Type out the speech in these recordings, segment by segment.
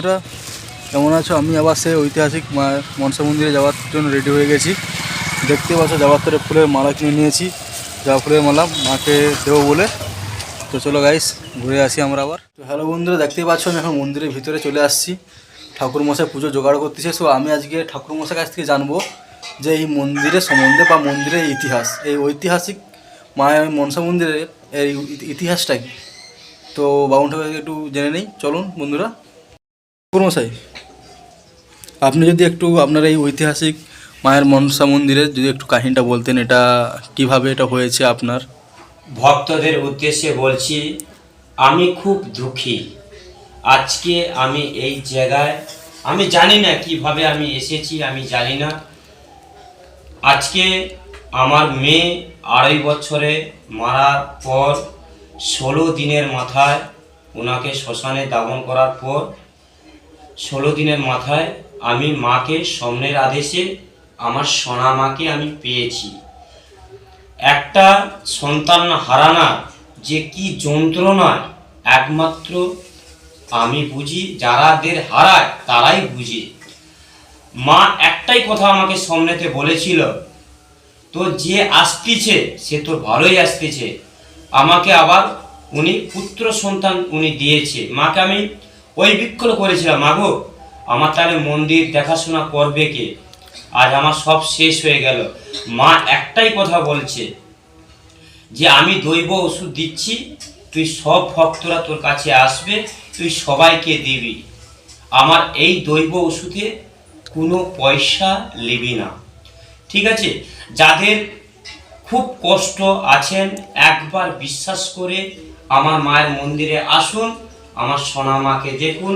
বন্ধুরা, কেমন আছো? আমি আবার সে ঐতিহাসিক মনসা মন্দিরে যাওয়ার জন্য রেডি হয়ে গেছি। দেখতে পাচ্ছ যাওয়ার তরে ফুলের মালা কিনে নিয়েছি। যা ফুলের মালা মাকে দেবো বলে। তো চলো গাইস ঘুরে আসি আমরা আবার। তো হ্যালো বন্ধুরা, দেখতেই পাচ্ছ, আমি এখন মন্দিরের ভিতরে চলে আসছি। ঠাকুর মশাই পুজো জোগাড় করতেছে। সো আমি আজকে ঠাকুর মশাই কাছ থেকে জানব যে এই মন্দিরের সম্বন্ধে বা মন্দিরের ইতিহাস, এই ঐতিহাসিক মায়ের মনসা মন্দিরের এই ইতিহাসটা কি? তো বাবুন ঠাকুরকে একটু জেনে নেই। চলুন বন্ধুরা। মশাই আপনি যদি একটু আপনার এই ঐতিহাসিক মায়ের মনসা মন্দিরের যদি একটু কাহিনীটা বলতেন, এটা কীভাবে এটা হয়েছে আপনার? ভক্তদের উদ্দেশ্যে বলছি, আমি খুব দুঃখী। আজকে আমি এই জায়গায়, আমি জানি না কীভাবে আমি এসেছি, আমি জানি না। আজকে আমার মেয়ে আড়াই বছরে মারার পর, ষোলো দিনের মাথায় ওনাকে শ্মশানে দাবন করার পর ষোলো দিনের মাথায় আমি মাকে স্বপ্নের আদেশে আমার সোনা মাকে আমি পেয়েছি। একটা সন্তান হারানা যে কি যন্ত্রণা একমাত্র আমি বুঝি, যারাদের হারায় তারাই বুঝে। মা একটাই কথা আমাকে সামনেতে বলেছিল তো যে আসতেছে, সে তো ভালোই আসতেছে। আমাকে আবার উনি পুত্র সন্তান উনি দিয়েছে। মাকে আমি ওই বিক্ষল করেছিলাম মাগো আমার তাহলে মন্দির দেখাশোনা করবে কে? আজ আমার সব শেষ হয়ে গেল। মা একটাই কথা বলছে, যে আমি দৈব ওষুধ দিচ্ছি, তুই সব ভক্তরা তোর কাছে আসবে, তুই সবাইকে দিবি। আমার এই দৈব ওষুধে কোনো পয়সা নিবি না। ঠিক আছে? যাদের খুব কষ্ট আছেন, একবার বিশ্বাস করে আমার মায়ের মন্দিরে আসুন আমার সোনা মাকে দেখুন,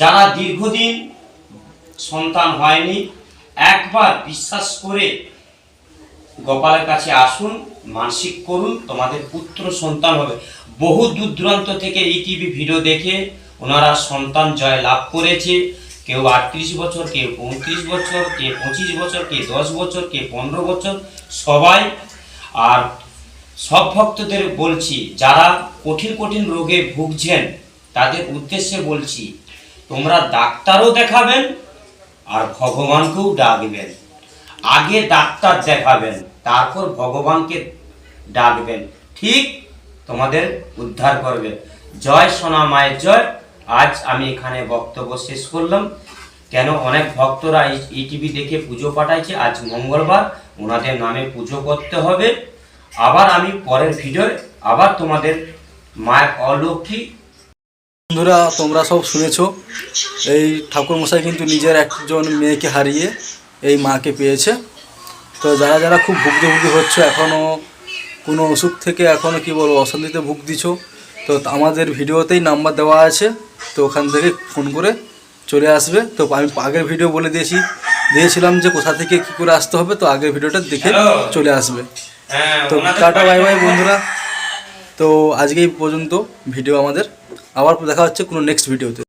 যারা দীর্ঘদিন সন্তান হয়নি, একবার বিশ্বাস করে গোপালের কাছে আসুন, মানসিক করুন, তোমাদের পুত্র সন্তান হবে। বহু দূর দূরান্ত থেকে এই টিভি ভিডিও দেখে ওনারা সন্তান জয় লাভ করেছে। কেউ আটত্রিশ বছর, কেউ পঁয়ত্রিশ বছর কে পঁচিশ বছর কে দশ বছর কে পনেরো বছর, সবাই। আর সব ভক্তদের বলছি, যারা কঠিন কঠিন রোগে ভুগছেন তাদের উদ্দেশ্যে বলছি, তোমরা ডাক্তারও দেখাবেন আর ভগবানকেও ডাকবেন। আগে ডাক্তার দেখাবেন, তারপর ভগবানকে ডাকবেন। ঠিক তোমাদের উদ্ধার করবে। জয় সোনা মায়ের জয়। আজ আমি এখানে বক্তব্য শেষ করলাম। কেন অনেক ভক্তরা এই টিভি দেখে পুজো পাঠাইছে, আজ মঙ্গলবার। ওনাদের নামে পুজো করতে হবে। আবার আমি পরের ভিডিও আবার তোমাদের মায়ের অলৌকিক বন্ধুরা তোমরা সব শুনেছ। এই ঠাকুর মশাই কিন্তু নিজের একজন মেয়েকে হারিয়ে এই মাকে পেয়েছে। তো যারা যারা খুব ভুগতে হচ্ছে এখনও কোনো অসুখ থেকে এখনও কী বলব অশান্তিতে ভুগ দিছো তো আমাদের ভিডিওতেই নাম্বার দেওয়া আছে তো ওখান থেকে ফোন করে চলে আসবে। তো আমি আগের ভিডিও বলে দিয়েছি দিয়েছিলাম যে কোথা থেকে কী করে আসতে হবে তো আগের ভিডিওটা দেখে চলে আসবে। হ্যাঁ, তো টাটা বাই বাই বন্ধুরা। তো আজকে এই পর্যন্ত ভিডিও আমাদের। আবার দেখা হচ্ছে কোনো নেক্সট ভিডিওতে